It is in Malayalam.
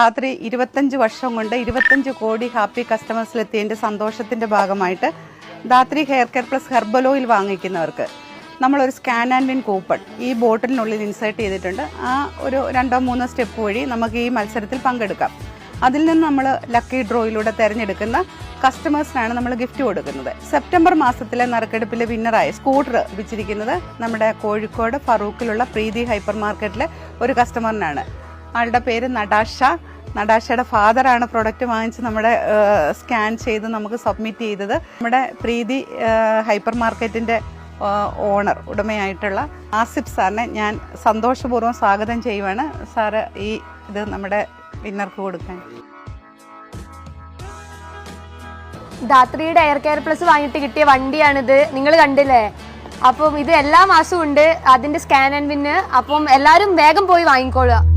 രാത്രി ഇരുപത്തഞ്ച് വർഷം കൊണ്ട് ഇരുപത്തഞ്ച് കോടി ഹാപ്പി കസ്റ്റമേഴ്സിലെത്തിയതിന്റെ സന്തോഷത്തിന്റെ ഭാഗമായിട്ട് Dhathri hair care plus herbal oil വാങ്ങിക്കുന്നവർക്ക് നമ്മളൊരു സ്കാൻ ആൻഡ് വിൻ കൂപ്പൺ ഈ ബോട്ടിലിനുള്ളിൽ ഇൻസേർട്ട് ചെയ്തിട്ടുണ്ട്. ആ ഒരു രണ്ടോ മൂന്നോ സ്റ്റെപ്പ് വഴി നമുക്ക് ഈ മത്സരത്തിൽ പങ്കെടുക്കാം. അതിൽ നിന്ന് നമ്മൾ ലക്കി ഡ്രോയിലൂടെ തിരഞ്ഞെടുക്കുന്ന കസ്റ്റമേഴ്സിനാണ് നമ്മൾ ഗിഫ്റ്റ് കൊടുക്കുന്നത്. സെപ്റ്റംബർ മാസത്തിലെ നറുക്കെടുപ്പിലെ വിന്നറായ സ്കൂട്ടർ വിച്ചിരിക്കുന്നത് നമ്മുടെ കോഴിക്കോട് ഫറൂക്കിലുള്ള പ്രീതി ഹൈപ്പർ മാർക്കറ്റിലെ ഒരു കസ്റ്റമറിനാണ്. ആളുടെ പേര് നടാഷ. നടാഷയുടെ ഫാദറാണ് പ്രൊഡക്റ്റ് വാങ്ങിച്ച് നമ്മുടെ സ്കാൻ ചെയ്ത് നമുക്ക് സബ്മിറ്റ് ചെയ്തത്. നമ്മുടെ പ്രീതി ഹൈപ്പർ മാർക്കറ്റിന്റെ ഓണർ ഉടമയായിട്ടുള്ള ആസിഫ് സാറിനെ ഞാൻ സന്തോഷപൂർവം സ്വാഗതം ചെയ്യുവാണ്. സാറ് ഈ ഇത് നമ്മുടെ വിന്നർക്ക് കൊടുക്കാൻ. ധാത്രിയുടെ എയർ കെയർ പ്ലസ് വാങ്ങിയിട്ട് കിട്ടിയ വണ്ടിയാണിത്. നിങ്ങൾ കണ്ടില്ലേ? അപ്പം ഇത് എല്ലാ മാസവും ഉണ്ട്. അതിന്റെ സ്കാൻ ആൻഡ് വിന്ന് അപ്പം എല്ലാവരും വേഗം പോയി വാങ്ങിക്കോളുക.